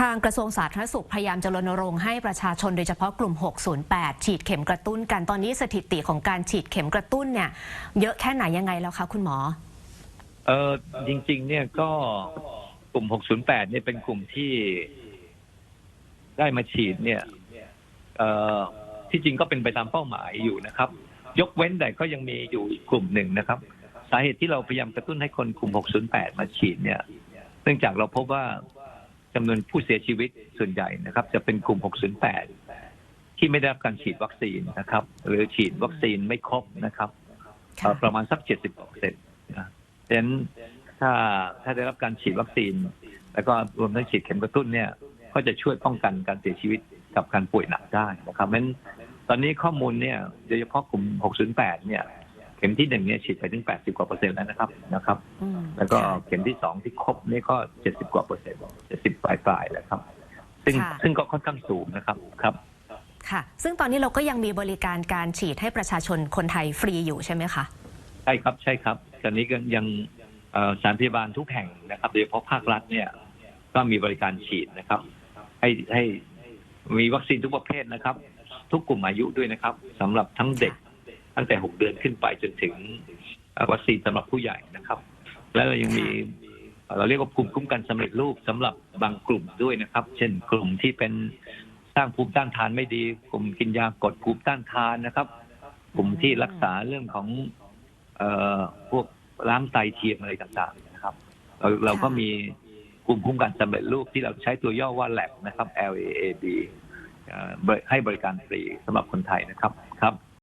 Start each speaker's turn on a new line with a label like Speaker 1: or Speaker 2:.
Speaker 1: ทางกระทรวงสาธารณสุขพยายามจะรณรงค์ให้ประชาชนโดยเฉพาะกลุ่ม 608 ฉีดเข็มกระตุ้นกัน ตอนนี้สถิติของการฉีดเข็มกระตุ้นเนี่ยเยอะแค่ไหนยังไงแล้วคะคุณหมอ
Speaker 2: เออจริง ๆ เนี่ยก็กลุ่ม 608 เนี่ยเป็นกลุ่มที่ได้มาฉีดเนี่ยเออที่จริงก็เป็นไปตามเป้าหมายอยู่นะครับ ยกเว้นแต่ก็ยังมีอยู่อีกกลุ่มหนึ่งนะครับ สาเหตุที่เราพยายามกระตุ้นให้คนกลุ่ม 608 มาฉีดเนี่ย เนื่องจากเราพบว่า จำนวนผู้เสียชีวิตส่วนใหญ่นะครับ จะเป็นกลุ่ม 608 ที่ไม่ได้รับการฉีดวัคซีนนะครับ หรือฉีดวัคซีนไม่ครบนะครับเอ่อประมาณสัก 70เปอร์เซ็นต์นะดังนั้นถ้าถ้าได้รับการฉีดวัคซีน แล้วก็รวมทั้งฉีดเข็มกระตุ้นเนี่ย ก็จะช่วยป้องกันการเสียชีวิตกับการป่วยหนักได้นะครับเพราะฉะนั้นตอนนี้ข้อมูลเนี่ยโดยเฉพาะกลุ่ม 608 เนี่ย เข็มที่หนึ่งเนี่ยฉีดไปถึง80กว่าเปอร์เซ็นต์แล้วนะครับนะครับ
Speaker 1: อืม
Speaker 2: แล้วก็
Speaker 1: ค่ะ
Speaker 2: เข็มที่สองที่ครบนี่ก็70กว่าเปอร์เซ็นต์70ปลายปลายๆแล้วครับ ซึ่ง
Speaker 1: ค่ะ
Speaker 2: ซึ่งก็ค่อนข้างสูงนะครับครับ
Speaker 1: ค่ะ ซึ่งตอนนี้เราก็ยังมีบริการการฉีดให้ประชาชนคนไทยฟรีอยู่ใช่ไหมคะ
Speaker 2: ใช่ครับใช่ครับ ตอนนี้ก็ยังเอ่อสถารพยาบาลทุกแห่งนะครับโดยเฉพาะภาครัฐเนี่ยก็มีบริการฉีดนะครับ ให้ให้มีวัคซีนทุกประเภทนะครับ ทุกกลุ่มอายุด้วยนะครับสำหรับทั้งเด็ก ตั้งแต่ 6 เดือนขึ้นไปจนถึงวัคซีนสำหรับผู้ใหญ่นะครับ แล้วเรายังมีเราเรียกว่าภูมิคุ้มกันสำเร็จรูปสำหรับบางกลุ่มด้วยนะครับ เช่นกลุ่มที่เป็นสร้างภูมิต้านทานไม่ดี กลุ่มกินยากดภูมิต้านทานนะครับ กลุ่มที่รักษาเรื่องของเอ่อพวกล้างไตเทียมอะไรต่างๆนะครับ เราเราก็มีกลุ่มคุ้มกันสำเร็จรูปที่เราใช้ตัวย่อว่า LAB นะครับ L A A B ให้บริการฟรีสำหรับคนไทยนะครับครับ